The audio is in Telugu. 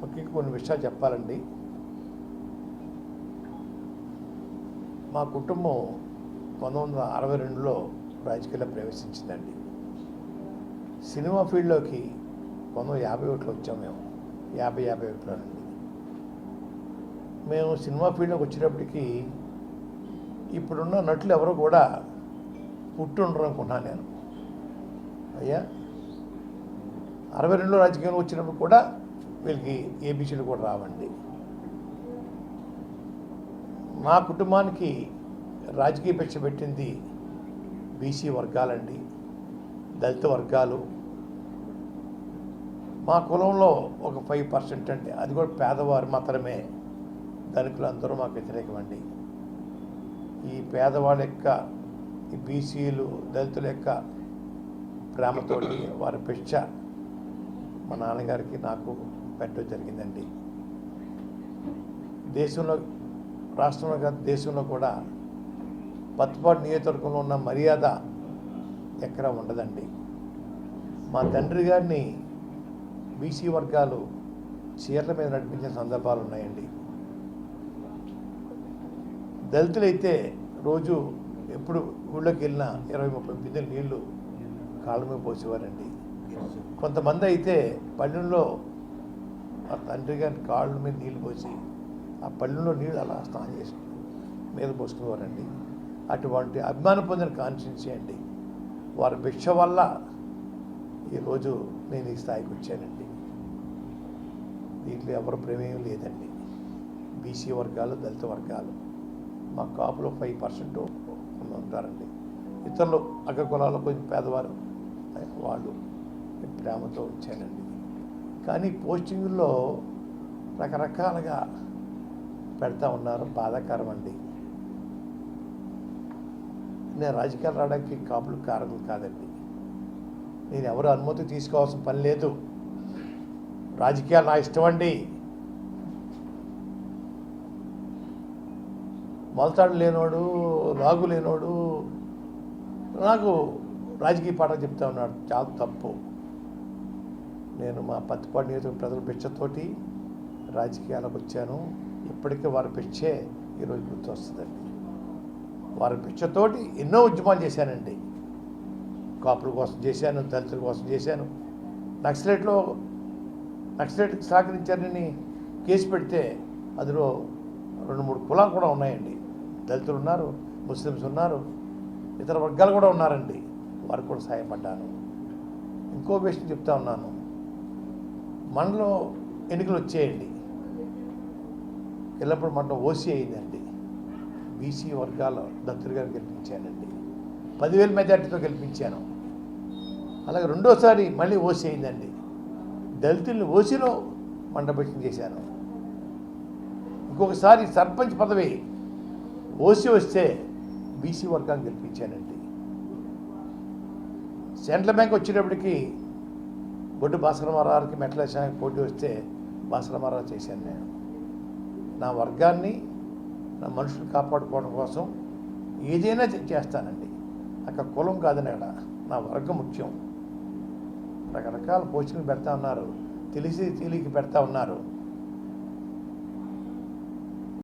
ముఖ్యంగా కొన్ని విషయాలు చెప్పాలండి. మా కుటుంబం పంతొమ్మిది వందల అరవై రెండులో రాజకీయాల్లో ప్రవేశించిందండి. సినిమా ఫీల్డ్లోకి పంతొమ్మిది వందల యాభై ఒకటిలో వచ్చాము మేము. యాభై యాభై ఒకటిలోనండి. మేము సినిమా ఫీల్డ్లోకి వచ్చేటప్పటికి ఇప్పుడున్న నటులు ఎవరు కూడా పుట్టి ఉండరు అనుకున్నాను నేను. అయ్యా? అరవై రెండులో రాజకీయంలో వచ్చినప్పుడు కూడా వీళ్ళకి ఏబీసీలు కూడా రావండి. మా కుటుంబానికి రాజకీయ భిక్ష పెట్టింది బీసీ వర్గాలండి దళిత వర్గాలు. మా కులంలో ఒక ఫైవ్ పర్సెంట్ అండి. అది కూడా పేదవారు మాత్రమే ధనికులు అందరూ మాకు వ్యతిరేకమండి. ఈ పేదవాళ్ళ యొక్క ఈ బీసీలు దళితుల యొక్క ప్రేమతోటి వారి పిచ్చ మా నాన్నగారికి నాకు పెట్టడం జరిగిందండి. దేశంలో రాష్ట్రంలో కాదు దేశంలో కూడా పత్తిపాటు నియోజకవర్గంలో ఉన్న మర్యాద ఎక్కడ ఉండదండి. మా తండ్రి గారిని బీసీ వర్గాలు చీరల మీద నడిపించిన సందర్భాలు ఉన్నాయండి. దళితులైతే రోజు ఎప్పుడు ఊళ్ళోకి వెళ్ళినా ఇరవై ముప్పై బిందెలు నీళ్ళు కాళ్ళ మీద పోసేవారండి. కొంతమంది అయితే పల్లెల్లో ఆ తండ్రి గారి కాళ్ళ మీద నీళ్ళు పోసి ఆ పల్లెల్లో నీళ్ళు అలా స్నానం చేసి మీద పోసుకునేవారండి. అటువంటి అభిమానం పొందిన కాన్స్టిట్యున్సీ వారి భిక్ష వల్ల ఈరోజు నేను ఈ స్థాయికి వచ్చానండి. దీంట్లో ఎవరు ప్రమేయం లేదండి. బీసీ వర్గాలు దళిత వర్గాలు మా కాపులో ఫైవ్ పర్సెంట్ ఉంటారండి. ఇతరులు అగ్ర కులాల్లో కొంచెం పేదవారు వాళ్ళు ప్రేమతో వచ్చానండి కానీ పోస్టింగుల్లో రకరకాలుగా పెడతా ఉన్నారు. బాధాకరం అండి నేను రాజకీయాలు రావడానికి కాపులు కారణం కాదండి. నేను ఎవరు అనుమతి తీసుకోవాల్సిన పని లేదు. రాజకీయాలు నా ఇష్టం అండి. మొలతాడు లేనోడు లాగు లేనోడు నాకు రాజకీయ పాఠం చెప్తా ఉన్నాడు. చాలా తప్పు. నేను మా పత్తిపాడు నియోజక ప్రజల భిక్షతోటి రాజకీయాలకు వచ్చాను. ఇప్పటికే వారి భిక్షే ఈరోజు గుర్తొస్తుందండి. వారి భిక్షతోటి ఎన్నో ఉద్యమాలు చేశానండి. కాపుల కోసం చేశాను దళితుల కోసం చేశాను. నక్సలైట్లో నక్సలైట్కి సహకరించారని కేసు పెడితే అందులో రెండు మూడు కులాలు కూడా ఉన్నాయండి. దళితులు ఉన్నారు ముస్లిమ్స్ ఉన్నారు ఇతర వర్గాలు కూడా ఉన్నారండి. వారికి కూడా సహాయపడ్డాను. ఇంకో విషయం చెప్తా ఉన్నాను. మనలో ఎన్నికలు వచ్చేయండి. ఎల్లప్పుడు మనలో ఓసీ అయిందండి. బీసీ వర్గాల దత్తులు గారు గెలిపించానండి. పదివేల మెజార్టీతో గెలిపించాను. అలాగే రెండోసారి మళ్ళీ ఓసీ అయిందండి. దళితుల్ని ఓసీలో మండపక్షం చేశాను. ఇంకొకసారి సర్పంచ్ పదవి ఓసీ వస్తే బీసీ వర్గాన్ని గెలిపించానండి. సెంట్రల్ బ్యాంక్ వచ్చేటప్పటికి బొడ్డు భాస్కరమారావుకి మెట్ల వేసానికి పోటీ వస్తే భాస్కరమారావు చేశాను నేను. నా వర్గాన్ని నా మనుషులు కాపాడుకోవడం కోసం ఏదైనా చేస్తానండి. అక్కడ కులం కాదని అక్కడ నా వర్గం ముఖ్యం. రకరకాల పోస్టులు పెడతా ఉన్నారు. తెలిసి తెలియకి పెడతా ఉన్నారు.